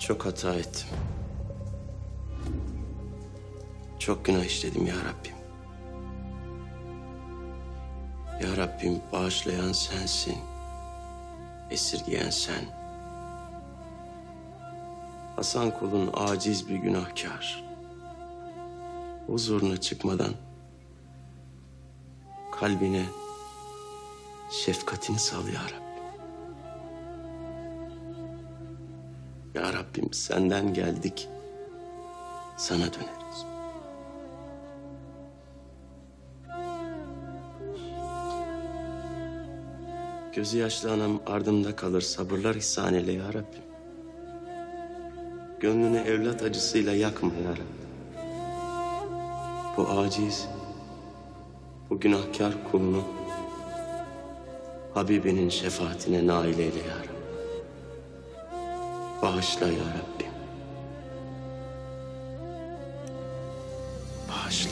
Çok hata ettim. Çok günah işledim ya Rabbim. Ya Rabbim bağışlayan sensin. Esirgeyen sen. Hasan kulun aciz bir günahkar. Huzuruna çıkmadan kalbine şefkatini sal ya Rabbim. Ya Rabbim senden geldik. Sana döneriz. Gözü yaşlı anam ardımda kalır sabırlar ihsan eyle ya Rabbim. Gönlünü evlat acısıyla yakma ya Rabbim. Bu aciz, bu günahkar kulunu Habibinin şefaatine nail eyle ya Rabbim. Bağışla ya Rabbim. Bağışla.